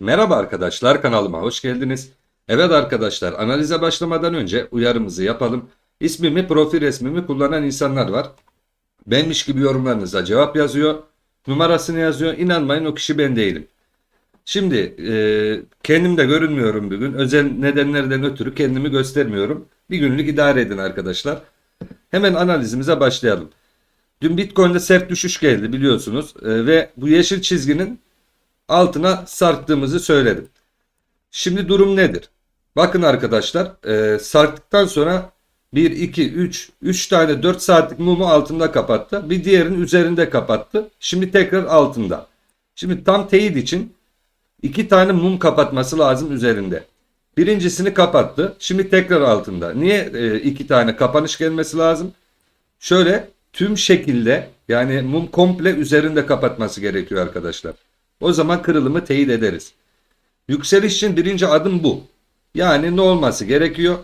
Merhaba arkadaşlar kanalıma hoş geldiniz. Evet arkadaşlar analize başlamadan önce uyarımızı yapalım. İsmimi profil resmimi kullanan insanlar var. Benmiş gibi yorumlarınıza cevap yazıyor. Numarasını yazıyor. İnanmayın o kişi ben değilim. Şimdi e, kendim de görünmüyorum bugün. Özel nedenlerden ötürü kendimi göstermiyorum. Bir günlük idare edin arkadaşlar. Hemen analizimize başlayalım. Dün Bitcoin'de sert düşüş geldi biliyorsunuz. E, ve bu yeşil çizginin altına sarktığımızı söyledim. Şimdi durum nedir? Bakın arkadaşlar e, sarktıktan sonra 1, 2, 3, 3 tane 4 saatlik mumu altında kapattı. Bir diğerinin üzerinde kapattı. Şimdi tekrar altında. Şimdi tam teyit için 2 tane mum kapatması lazım üzerinde. Birincisini kapattı. Şimdi tekrar altında. Niye e, iki tane kapanış gelmesi lazım? Şöyle tüm şekilde yani mum komple üzerinde kapatması gerekiyor arkadaşlar. O zaman kırılımı teyit ederiz. Yükseliş için birinci adım bu. Yani ne olması gerekiyor?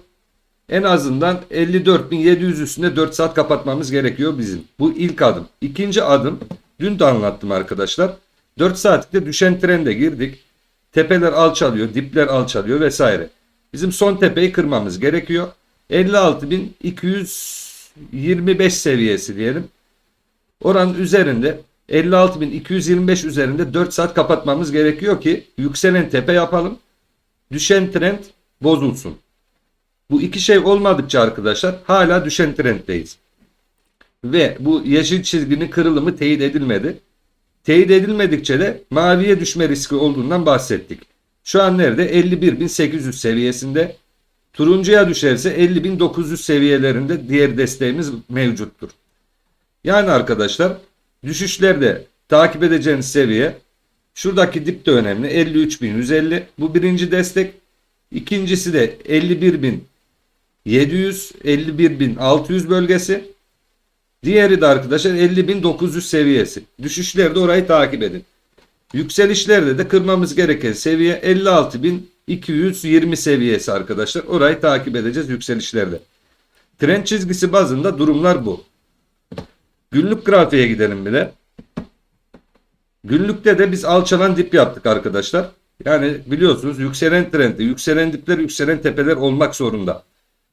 En azından 54.700 üstünde 4 saat kapatmamız gerekiyor bizim. Bu ilk adım. İkinci adım dün de anlattım arkadaşlar. 4 saatlikte düşen trende girdik. Tepeler alçalıyor, dipler alçalıyor vesaire. Bizim son tepeyi kırmamız gerekiyor. 56.225 seviyesi diyelim. Oranın üzerinde 56.225 üzerinde 4 saat kapatmamız gerekiyor ki yükselen tepe yapalım. Düşen trend bozulsun. Bu iki şey olmadıkça arkadaşlar hala düşen trenddeyiz. Ve bu yeşil çizginin kırılımı teyit edilmedi. Teyit edilmedikçe de maviye düşme riski olduğundan bahsettik. Şu an nerede? 51.800 seviyesinde. Turuncuya düşerse 50.900 seviyelerinde diğer desteğimiz mevcuttur. Yani arkadaşlar düşüşlerde takip edeceğiniz seviye şuradaki dip de önemli. 53.150 bu birinci destek. İkincisi de 51.700 51.600 bölgesi. Diğeri de arkadaşlar 50.900 seviyesi. Düşüşlerde orayı takip edin. Yükselişlerde de kırmamız gereken seviye 56.220 seviyesi arkadaşlar. Orayı takip edeceğiz yükselişlerde. Trend çizgisi bazında durumlar bu. Günlük grafiğe gidelim bile. Günlükte de biz alçalan dip yaptık arkadaşlar. Yani biliyorsunuz yükselen trendi, yükselen dipler, yükselen tepeler olmak zorunda.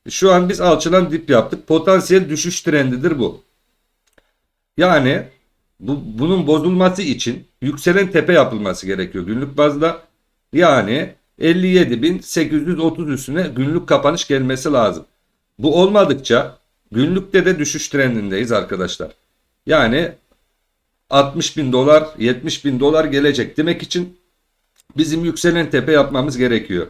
Şu an biz alçalan dip yaptık. Potansiyel düşüş trendidir bu. Yani bu, bunun bozulması için yükselen tepe yapılması gerekiyor günlük bazda. Yani 57.830 üstüne günlük kapanış gelmesi lazım. Bu olmadıkça günlükte de düşüş trendindeyiz arkadaşlar. Yani 60 bin dolar 70 bin dolar gelecek demek için bizim yükselen tepe yapmamız gerekiyor.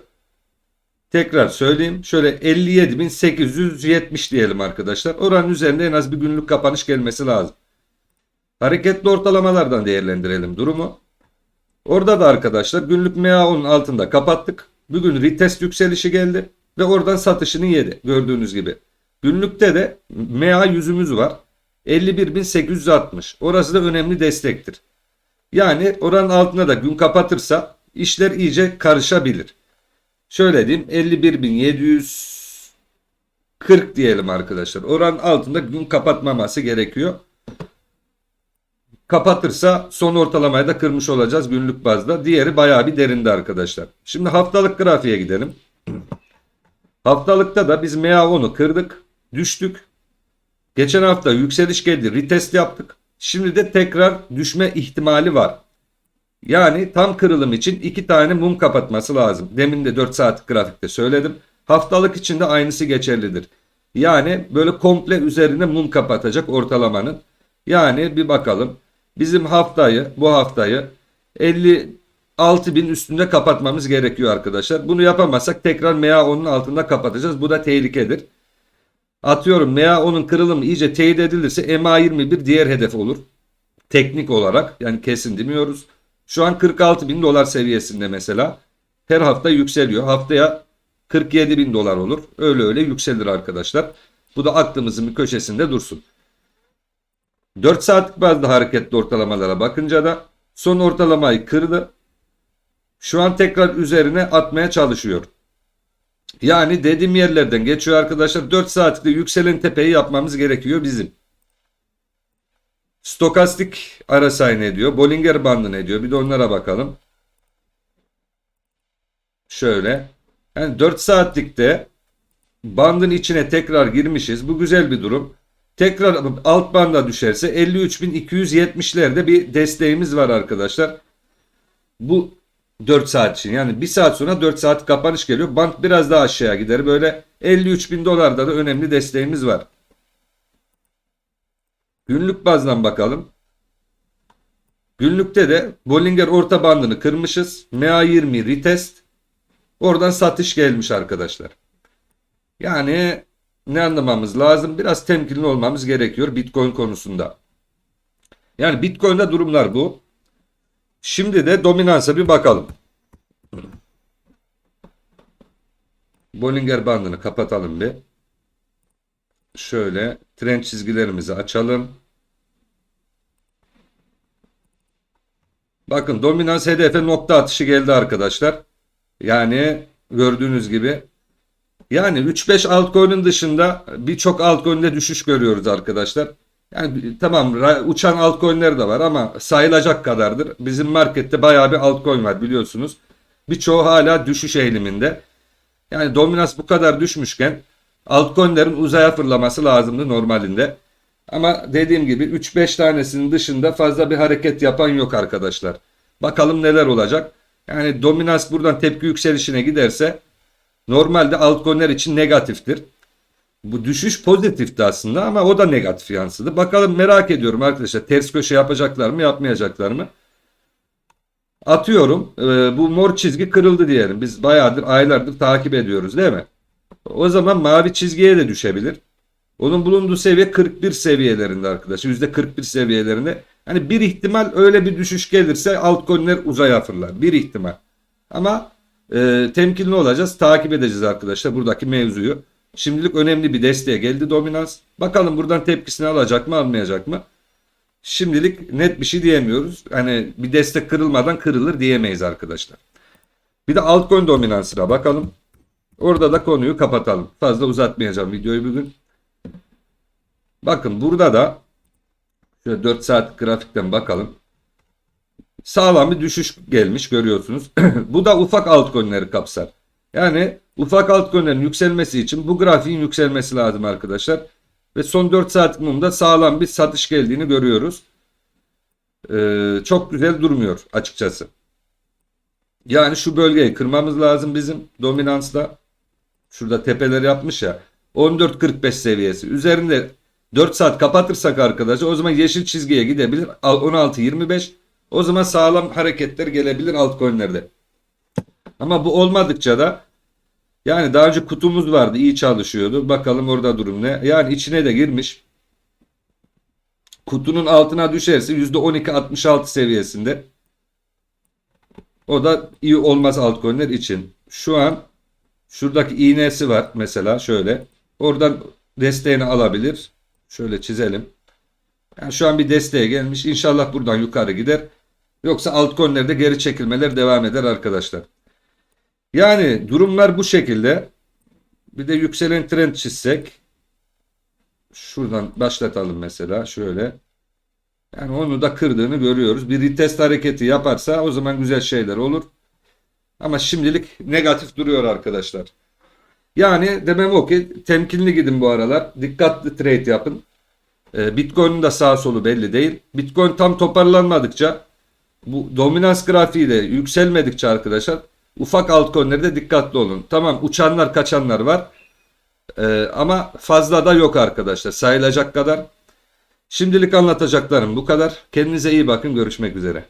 Tekrar söyleyeyim. Şöyle 57.870 diyelim arkadaşlar. Oranın üzerinde en az bir günlük kapanış gelmesi lazım. Hareketli ortalamalardan değerlendirelim durumu. Orada da arkadaşlar günlük MA10'un altında kapattık. Bugün retest yükselişi geldi ve oradan satışını yedi gördüğünüz gibi. Günlükte de MA yüzümüz var. 51.860. Orası da önemli destektir. Yani oranın altına da gün kapatırsa işler iyice karışabilir. Şöyle diyeyim 51.740 diyelim arkadaşlar. Oranın altında gün kapatmaması gerekiyor. Kapatırsa son ortalamayı da kırmış olacağız günlük bazda. Diğeri bayağı bir derinde arkadaşlar. Şimdi haftalık grafiğe gidelim. Haftalıkta da biz MA10'u kırdık. Düştük. Geçen hafta yükseliş geldi. Retest yaptık. Şimdi de tekrar düşme ihtimali var. Yani tam kırılım için iki tane mum kapatması lazım. Demin de 4 saatlik grafikte söyledim. Haftalık için de aynısı geçerlidir. Yani böyle komple üzerine mum kapatacak ortalamanın. Yani bir bakalım. Bizim haftayı bu haftayı 56 bin üstünde kapatmamız gerekiyor arkadaşlar. Bunu yapamazsak tekrar MA10'un altında kapatacağız. Bu da tehlikedir. Atıyorum MA10'un kırılımı iyice teyit edilirse MA21 diğer hedef olur. Teknik olarak yani kesin demiyoruz. Şu an 46 bin dolar seviyesinde mesela. Her hafta yükseliyor. Haftaya 47 bin dolar olur. Öyle öyle yükselir arkadaşlar. Bu da aklımızın bir köşesinde dursun. 4 saatlik bazda hareketli ortalamalara bakınca da son ortalamayı kırdı. Şu an tekrar üzerine atmaya çalışıyor. Yani dediğim yerlerden geçiyor arkadaşlar. 4 saatlikte yükselen tepeyi yapmamız gerekiyor bizim. Stokastik RSI ne diyor? Bollinger bandı ne diyor? Bir de onlara bakalım. Şöyle. Yani 4 saatlikte bandın içine tekrar girmişiz. Bu güzel bir durum. Tekrar alt banda düşerse 53.270'lerde bir desteğimiz var arkadaşlar. Bu 4 saat için yani 1 saat sonra 4 saat kapanış geliyor. Band biraz daha aşağıya gider. Böyle 53.000 dolarda da önemli desteğimiz var. Günlük bazdan bakalım. Günlükte de Bollinger orta bandını kırmışız. MA20 retest. Oradan satış gelmiş arkadaşlar. Yani ne anlamamız lazım? Biraz temkinli olmamız gerekiyor Bitcoin konusunda. Yani Bitcoin'de durumlar bu. Şimdi de dominansa bir bakalım. Bollinger bandını kapatalım bir. Şöyle trend çizgilerimizi açalım. Bakın dominans hedefe nokta atışı geldi arkadaşlar. Yani gördüğünüz gibi. Yani 3-5 altcoin'in dışında birçok altcoin'de düşüş görüyoruz arkadaşlar. Yani tamam uçan altcoin'ler de var ama sayılacak kadardır. Bizim markette bayağı bir altcoin var biliyorsunuz. Birçoğu hala düşüş eğiliminde. Yani dominans bu kadar düşmüşken altcoin'lerin uzaya fırlaması lazımdı normalinde. Ama dediğim gibi 3-5 tanesinin dışında fazla bir hareket yapan yok arkadaşlar. Bakalım neler olacak. Yani dominans buradan tepki yükselişine giderse normalde altcoin'ler için negatiftir. Bu düşüş pozitifti aslında ama o da negatif yansıdı. Bakalım merak ediyorum arkadaşlar. Ters köşe yapacaklar mı yapmayacaklar mı? Atıyorum. Ee, bu mor çizgi kırıldı diyelim. Biz bayağıdır aylardır takip ediyoruz değil mi? O zaman mavi çizgiye de düşebilir. Onun bulunduğu seviye 41 seviyelerinde arkadaşlar. %41 seviyelerinde. Hani bir ihtimal öyle bir düşüş gelirse altcoin'ler uzaya fırlar. Bir ihtimal. Ama e, temkinli olacağız. Takip edeceğiz arkadaşlar buradaki mevzuyu. Şimdilik önemli bir desteğe geldi dominans. Bakalım buradan tepkisini alacak mı almayacak mı? Şimdilik net bir şey diyemiyoruz. Hani bir destek kırılmadan kırılır diyemeyiz arkadaşlar. Bir de altcoin dominansına bakalım. Orada da konuyu kapatalım. Fazla uzatmayacağım videoyu bugün. Bakın burada da şöyle 4 saat grafikten bakalım. Sağlam bir düşüş gelmiş görüyorsunuz. Bu da ufak altcoin'leri kapsar. Yani ufak altcoin'lerin yükselmesi için bu grafiğin yükselmesi lazım arkadaşlar. Ve son 4 saat mumda sağlam bir satış geldiğini görüyoruz. Ee, çok güzel durmuyor açıkçası. Yani şu bölgeyi kırmamız lazım bizim dominansla. Şurada tepeler yapmış ya. 14.45 seviyesi. Üzerinde 4 saat kapatırsak arkadaşlar o zaman yeşil çizgiye gidebilir. 16.25 o zaman sağlam hareketler gelebilir altcoin'lerde. Ama bu olmadıkça da yani daha önce kutumuz vardı iyi çalışıyordu. Bakalım orada durum ne. Yani içine de girmiş. Kutunun altına düşerse %12.66 seviyesinde. O da iyi olmaz altcoin'ler için. Şu an şuradaki iğnesi var mesela şöyle. Oradan desteğini alabilir. Şöyle çizelim. Yani şu an bir desteğe gelmiş. İnşallah buradan yukarı gider. Yoksa altcoin'lerde geri çekilmeler devam eder arkadaşlar. Yani durumlar bu şekilde. Bir de yükselen trend çizsek. Şuradan başlatalım mesela şöyle. Yani onu da kırdığını görüyoruz. Bir retest hareketi yaparsa o zaman güzel şeyler olur. Ama şimdilik negatif duruyor arkadaşlar. Yani demem o ki temkinli gidin bu aralar. Dikkatli trade yapın. Ee, Bitcoin'in de sağ solu belli değil. Bitcoin tam toparlanmadıkça bu dominans grafiği de yükselmedikçe arkadaşlar ufak altcoin'lerde dikkatli olun. Tamam uçanlar kaçanlar var. Ee, ama fazla da yok arkadaşlar. Sayılacak kadar. Şimdilik anlatacaklarım bu kadar. Kendinize iyi bakın. Görüşmek üzere.